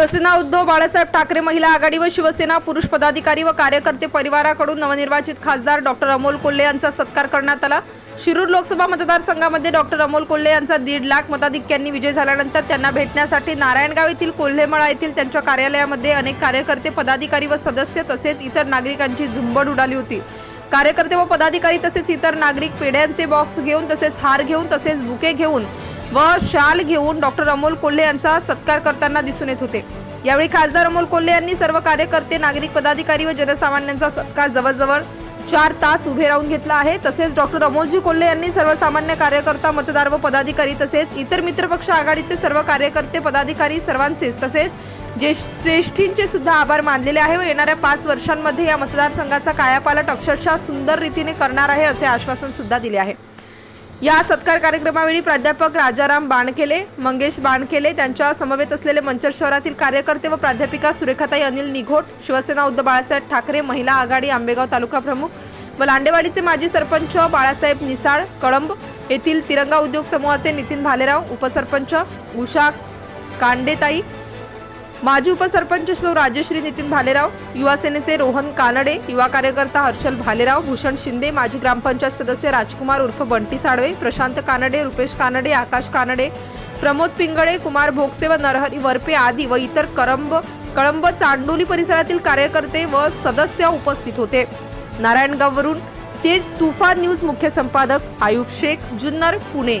बाळासाहेब ठाकरे महिला आघाडी व शिवसेना पुरुष पदाधिकारी व कार्यकर्ते परिवाराकडून नवनिर्वाचित खासदार डॉक्टर अमोल कोल्हे यांचा सत्कार करण्यात आला. शिरूर लोकसभा मतदारसंघामध्ये डॉक्टर अमोल कोल्हे यांचा दीड लाख मताधिक्यांनी विजय झाल्यानंतर त्यांना भेटण्यासाठी नारायणगाव येथील कोल्हेमळा येथील त्यांच्या कार्यालयामध्ये अनेक कार्यकर्ते पदाधिकारी व सदस्य तसेच इतर नागरिकांची झुंबड उडाली होती. कार्यकर्ते व पदाधिकारी तसेच इतर नागरिक पेढ्यांचे बॉक्स घेऊन तसेच हार घेऊन तसेच बुके घेऊन व शाल घेऊन डॉक्टर अमोल कोल्हे यांचा सत्कार करताना दिसून येत होते. यावेळी खासदार अमोल कोल्हे यांनी सर्व कार्यकर्ते नागरिक पदाधिकारी व जनसामान्यांचा सत्कार जवळजवळ चार तास उभे राहून घेतला आहे. तसेच डॉक्टर अमोलजी कोल्हे यांनी सर्वसामान्य कार्यकर्ता मतदार व पदाधिकारी तसेच इतर मित्रपक्ष आघाडीचे सर्व कार्यकर्ते पदाधिकारी सर्वांचेच तसेच जे श्रेष्ठींचे सुद्धा आभार मानलेले आहे व येणाऱ्या पाच वर्षांमध्ये या मतदारसंघाचा कायापालट अक्षरशः सुंदर रीतीने करणार आहे असे आश्वासन सुद्धा दिले आहे. या सत्कार कार्यक्रमावेळी प्राध्यापक राजाराम बाणकेले मंगेश बाणकेले त्यांच्या समवेत असलेले मंचर शहरातील कार्यकर्ते व प्राध्यापिका सुरेखाताई अनिल निघोट शिवसेना उद्धव बाळासाहेब ठाकरे महिला आघाडी आंबेगाव तालुका प्रमुख व लांडेवाडीचे माजी सरपंच बाळासाहेब निसाळ कळंब येथील तिरंगा उद्योग समूहाचे नितीन भालेराव उपसरपंच उषा कांडेताई माजी उपसरपंच सौ राजश्री नितीन भालेराव युवा सेनेचे रोहन कानडे युवा कार्यकर्ता हर्षल भालेराव भूषण शिंदे माजी ग्रामपंचायत सदस्य राजकुमार उर्फ बंटी साळवे प्रशांत कानडे रुपेश कानडे आकाश कानडे प्रमोद पिंगळे कुमार भोगसे व नरहरी वरपे आदी व इतर करंब कळंब चांडोली परिसरातील कार्यकर्ते व सदस्य उपस्थित होते. नारायणगाववरून तेज तुफान न्यूज मुख्य संपादक आयुब शेख जुन्नर पुणे.